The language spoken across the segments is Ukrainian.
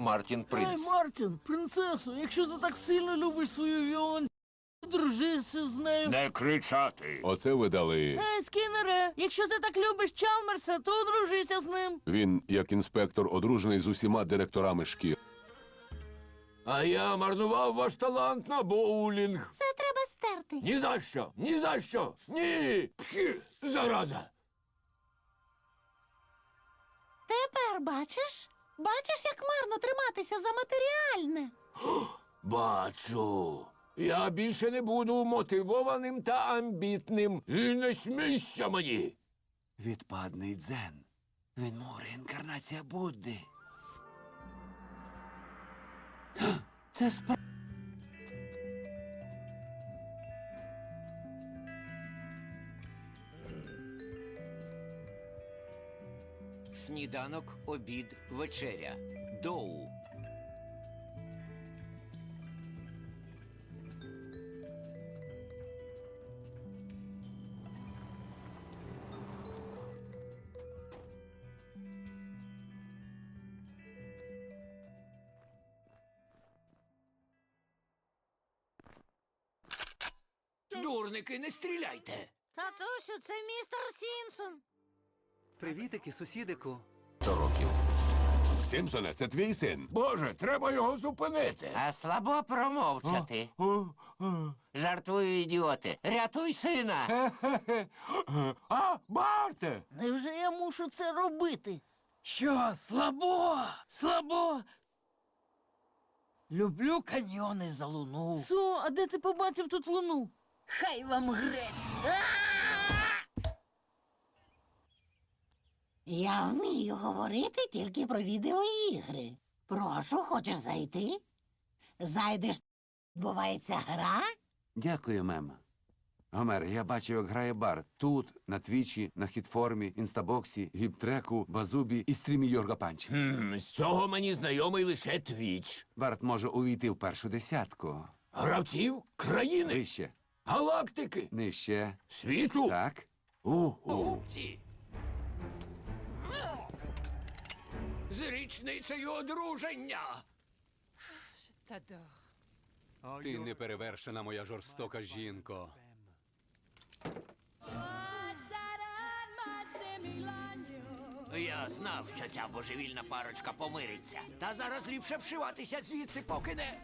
Мартін Ей, Принц. Мартін, принцесо, якщо ти так сильно любиш свою Віолон, дружися з нею. Не кричати. Оце ви дали. Ей, Скінере, якщо ти так любиш Чалмерса, то одружися з ним. Він, як інспектор, одружений з усіма директорами шкіл. А я марнував ваш талант на боулінг. Це треба стерти. Ні за що, ні за що. Ні. Пші, зараза. Тепер бачиш? Бачиш, як марно триматися за матеріальне. Бачу. Я більше не буду мотивованим та амбітним. І не смійся мені. Відпадний дзен. Він мов реінкарнація Будди. Це спа... Сніданок, обід, вечеря. Доу. Дурники, не стріляйте. Татусю, це містер Сімпсон. Привітики, сусідику. Сто років. Сімпсоне, це твій син. Боже, треба його зупинити. А слабо промовчати. Жартую, ідіоти. Рятуй сина. А, Барте! Невже я мушу це робити? Що, слабо? Слабо? Люблю каньйони за луну. Со, а де ти побачив тут луну? Хай вам грець. Я вмію говорити тільки про відеоігри. Прошу, хочеш зайти? Зайдеш, відбувається гра? Дякую, мем. Гомер, я бачив, як грає бар. Тут, на твічі, на хітформі, інстабоксі, гіптреку, базубі і стрімі Йорга Панч. Хм, з цього мені знайомий лише твіч. Барт може увійти в першу десятку. Гравців країни, Вище, галактики, нижче. світу. Так. У-у. Ці. З річницею одруження. Ти неперевершена моя жорстока жінко. Я знав, що ця божевільна парочка помириться. Та зараз ліпше вшиватися звідси, поки не.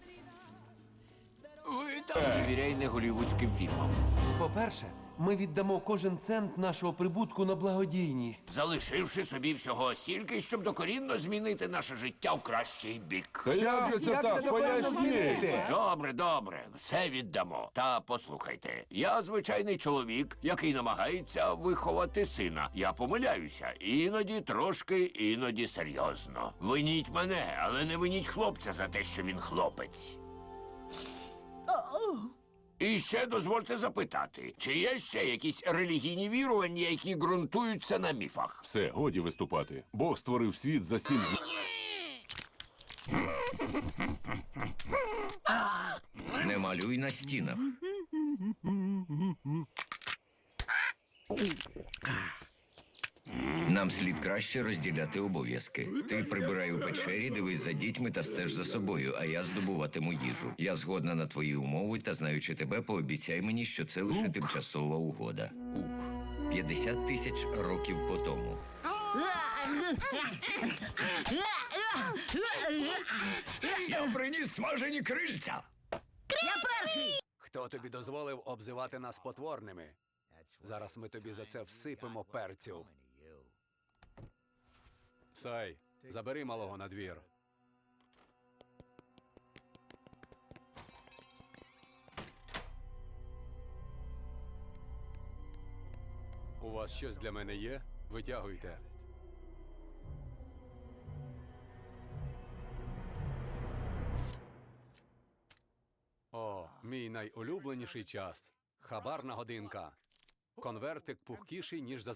Ви там Звіряй голівудським фільмам. По-перше, ми віддамо кожен цент нашого прибутку на благодійність. Залишивши собі всього стільки, щоб докорінно змінити наше життя в кращий бік. Та як же це так? Поясніть. Добре, добре, все віддамо. Та послухайте, я звичайний чоловік, який намагається виховати сина. Я помиляюся, іноді трошки, іноді серйозно. Виніть мене, але не виніть хлопця за те, що він хлопець. І ще дозвольте запитати, чи є ще якісь релігійні вірування, які ґрунтуються на міфах? Все, годі виступати. Бог створив світ за сім днів. не малюй на стінах. Нам слід краще розділяти обов'язки. Ти прибирай у печері, дивись за дітьми та стеж за собою, а я здобуватиму їжу. Я згодна на твої умови та знаючи тебе, пообіцяй мені, що це лише тимчасова угода. Ук. 50 тисяч років по тому. Я приніс смажені крильця. Хто тобі дозволив обзивати нас потворними? Зараз ми тобі за це всипемо перцю. Сай, забери малого на двір. У вас щось для мене є? Витягуйте. О, мій найулюбленіший час. Хабарна годинка. Конвертик пухкіший, ніж за